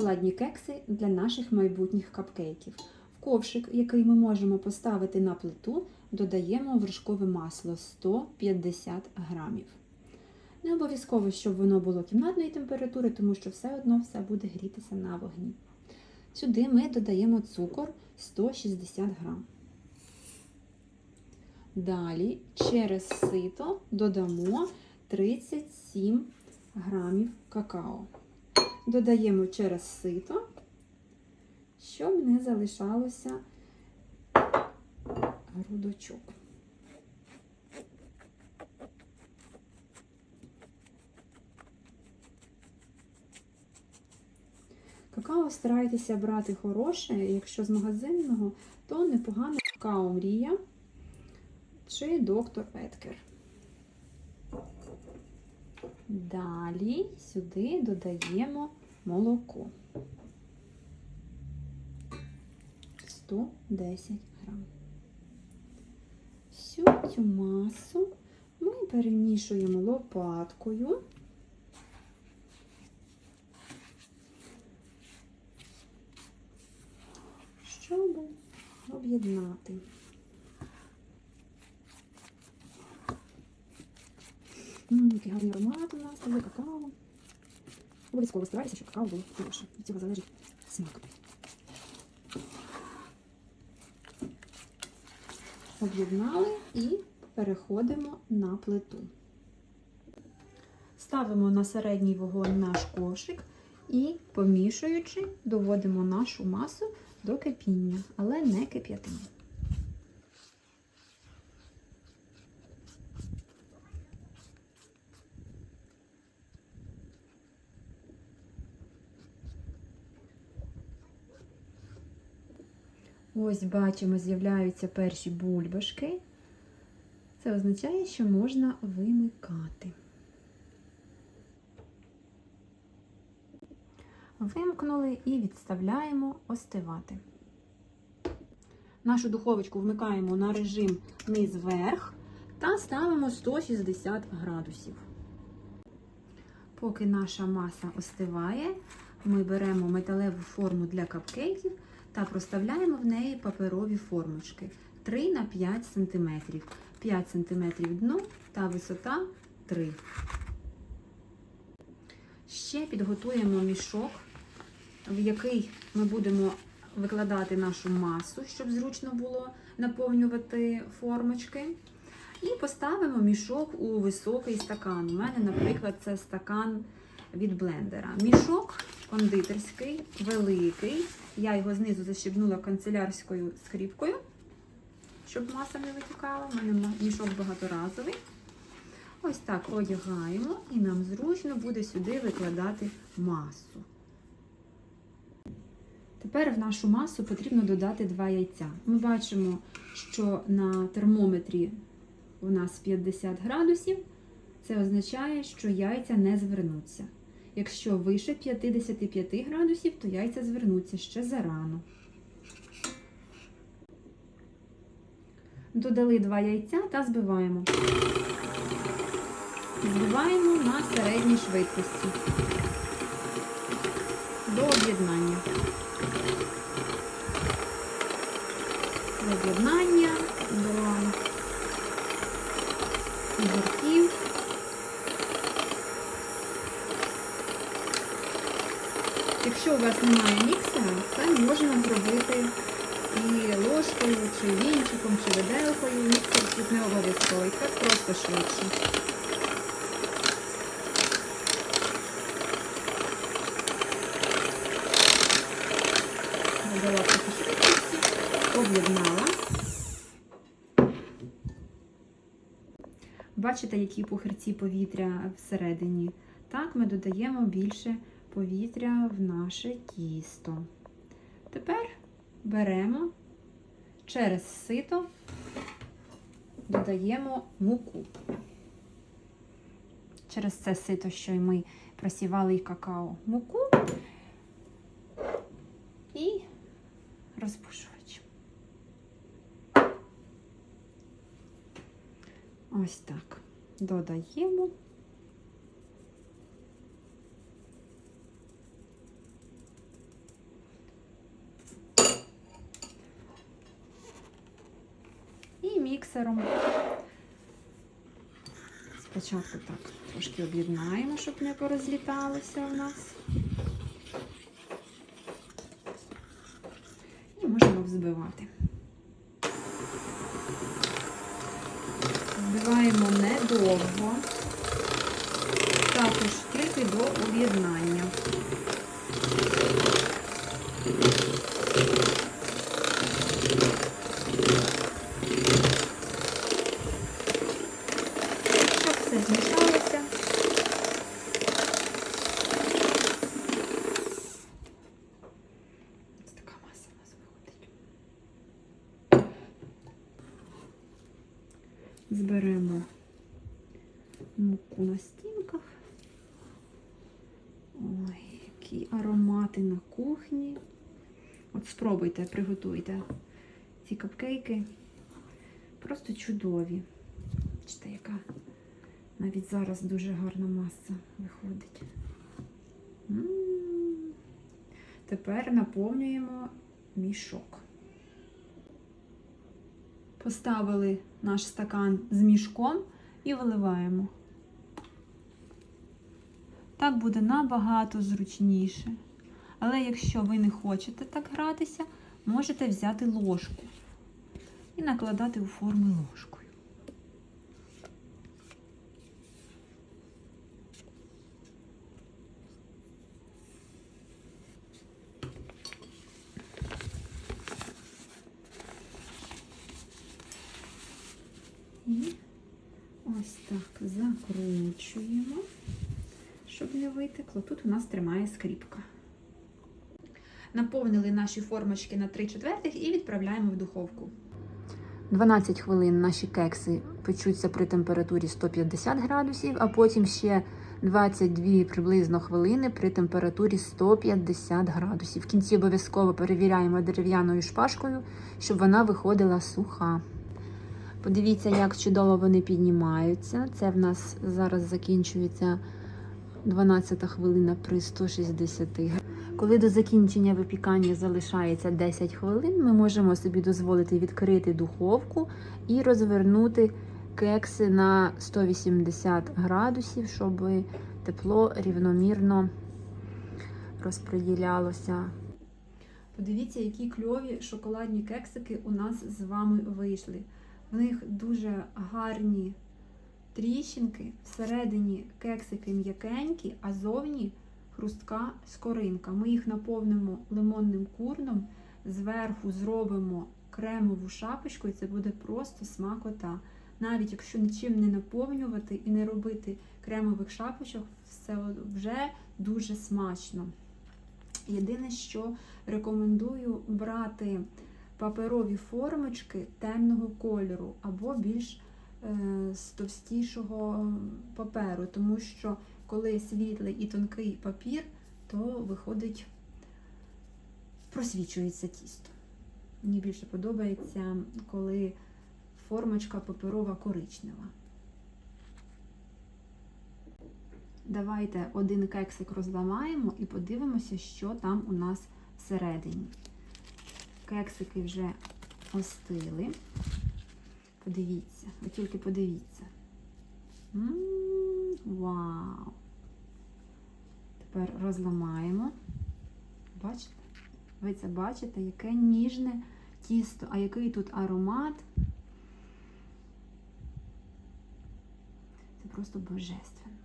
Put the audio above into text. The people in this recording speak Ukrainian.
шоколадні кекси для наших майбутніх капкейків. В ковшик, який ми можемо поставити на плиту, додаємо вершкове масло 150 грамів. Не обов'язково, щоб воно було кімнатної температури, тому що все одно все буде грітися на вогні. Сюди ми додаємо цукор 160 грам. Далі через сито додамо 37 грамів какао. Додаємо через сито, щоб не залишалося грудочок. Какао старайтеся брати хороше, якщо з магазинного, то непогане какао Мрія чи доктор Еткер. Далі сюди додаємо молоко 110 грам. Всю цю масу ми перемішуємо лопаткою. щоб об'єднати. Який гарний аромат у нас, є какао. Обов'язково старайтеся, щоб какао було хороше. Від цього залежить смак. Об'єднали і переходимо на плиту. Ставимо на середній вогонь наш кошик і, помішуючи, доводимо нашу масу до кипіння, але не кип'ятимо. Ось бачимо, з'являються перші бульбашки. Це означає, що можна вимикати. Вимкнули і відставляємо остивати. Нашу духовочку вмикаємо на режим низ-верх та ставимо 160 градусів. Поки наша маса остиває, ми беремо металеву форму для капкейків та проставляємо в неї паперові формочки 3 на 5 см. 5 см дно та висота 3 Ще підготуємо мішок, в який ми будемо викладати нашу масу, щоб зручно було наповнювати формочки. І поставимо мішок у високий стакан. У мене, наприклад, це стакан від блендера. Мішок кондитерський, великий. Я його знизу защебнула канцелярською скріпкою, щоб маса не витікала. У мене мішок багаторазовий. Ось так одягаємо, і нам зручно буде сюди викладати масу. Тепер в нашу масу потрібно додати 2 яйця. Ми бачимо, що на термометрі у нас 50 градусів. Це означає, що яйця не звернуться. Якщо вище 55 градусів, то яйця звернуться ще зарано. Додали 2 яйця та збиваємо. Збиваємо на середній швидкості до об'єднання. До об'єднання, до огірків. Якщо у вас немає міксера, це можна зробити і ложкою, чи вінчиком, чи виделкою. Міксер тут не обов'язковий, так просто швидше. Додала трохи швидкості, об'єднала. Бачите, які пухирці повітря всередині. Так, ми додаємо більше повітря в наше тісто. Тепер беремо через сито, додаємо муку. Через це сито, що й ми просівали і какао муку і розпушувач. Ось так. Додаємо. і міксером. Спочатку так трошки об'єднаємо, щоб не порозліталося у нас. І можемо взбивати. Збиваємо недовго, також тільки до об'єднання. Щоб все змішалося. Ось така маса у нас виходить. Зберемо муку на стінках. Ой, які аромати на кухні. От спробуйте, приготуйте ці капкейки. Просто чудові. Бачите, яка навіть зараз дуже гарна маса виходить. М. Тепер наповнюємо мішок. Поставили наш стакан з мішком і виливаємо. Так буде набагато зручніше. Але якщо ви не хочете так гратися, можете взяти ложку і накладати у форми ложкою. І ось так закручуємо, щоб не витекло. Тут у нас тримає скріпка. Наповнили наші формочки на 3 четвертих і відправляємо в духовку. 12 хвилин наші кекси печуться при температурі 150 градусів, а потім ще 22 приблизно хвилини при температурі 150 градусів. В кінці обов'язково перевіряємо дерев'яною шпажкою, щоб вона виходила суха. Подивіться, як чудово вони піднімаються. Це в нас зараз закінчується 12 хвилина при 160 градусах. Коли до закінчення випікання залишається 10 хвилин, ми можемо собі дозволити відкрити духовку і розвернути кекси на 180 градусів, щоб тепло рівномірно розподілялося. Подивіться, які кльові шоколадні кексики у нас з вами вийшли. В них дуже гарні тріщинки, всередині кексики м'якенькі, а зовні хрустка скоринка. Ми їх наповнимо лимонним курном, зверху зробимо кремову шапочку, і це буде просто смакота. Навіть якщо нічим не наповнювати і не робити кремових шапочок, все вже дуже смачно. Єдине, що рекомендую брати паперові формочки темного кольору або більш е, з товстішого паперу, тому що коли світлий і тонкий папір, то виходить, просвічується тісто. Мені більше подобається, коли формочка паперова коричнева. Давайте один кексик розламаємо і подивимося, що там у нас всередині. Кексики вже остили. Подивіться, ви тільки подивіться. М, Вау! Тепер розламаємо. Бачите? Ви це бачите, яке ніжне тісто, а який тут аромат. Це просто божественно.